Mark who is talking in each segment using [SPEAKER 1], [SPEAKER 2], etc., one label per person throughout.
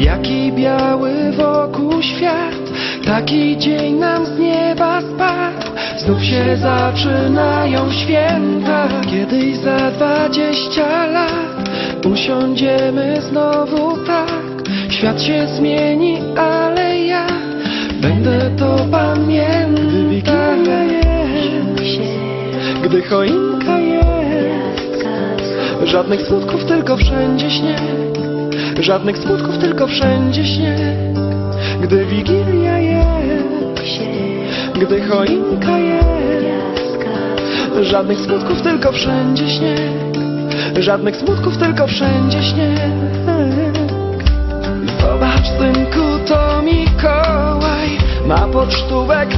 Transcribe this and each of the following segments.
[SPEAKER 1] zaczynają świat Taki dzień nam z nieba spadł. Znów się zaczynają święta Kiedyś za dwadzieścia lat. Usiądziemy znowu tak Świat się zmieni, ale ja Będę to pamiętać Gdy choinka jest Żadnych smutków, tylko wszędzie śnieg Żadnych smutków, tylko wszędzie śnieg. Gdy Wigilia jest Gdy choinka jest. Żadnych smutków, tylko wszędzie śnieg. Żadnych smutków, tylko wszędzie śnieg. Zobacz synku, to Mikołaj Ma pocztówek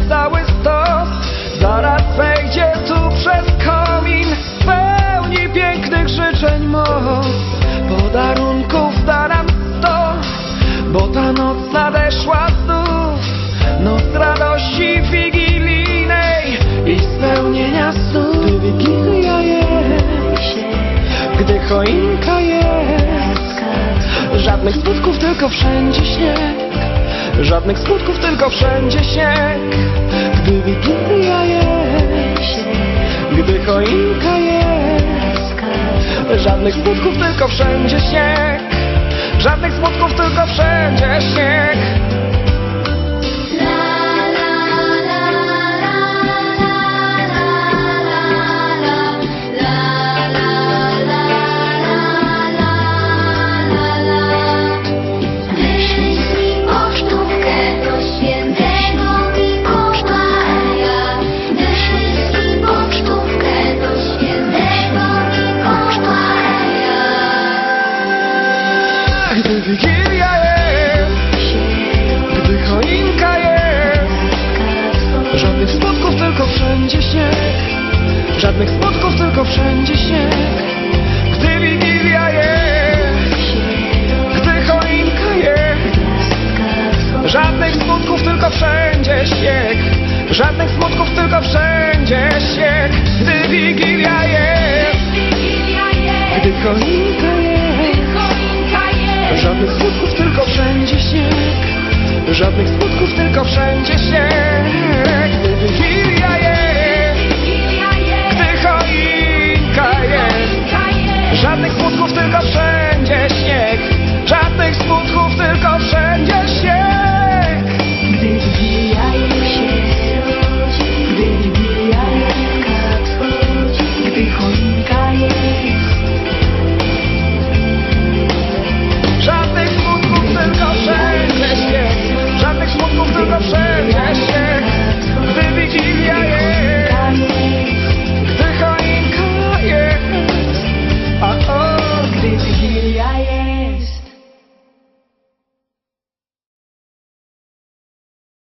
[SPEAKER 1] Gdy Wigilia jest Gdy choinka jest. Żadnych smutków, tylko wszędzie śnieg. Żadnych smutków, tylko wszędzie śnieg. Gdy Wigilia jest Gdy choinka jest. Żadnych smutków, tylko wszędzie śnieg. Żadnych smutków, tylko wszędzie śnieg Gdy Wigilia jest Gdy choinka jest Żadnych smutków, tylko wszędzie śnieg Żadnych smutków, tylko wszędzie śnieg Gdy Wigilia jest Gdy choinka jest Żadnych smutków, tylko wszędzie śnieg Żadnych smutków, tylko wszędzie śnieg Gdy Wigilia jest Gdy choinka Żadnych smutków, tylko wszędzie śnieg Gdy Wigilia jest Gdy choinka jest. Żadnych smutków, tylko wszędzie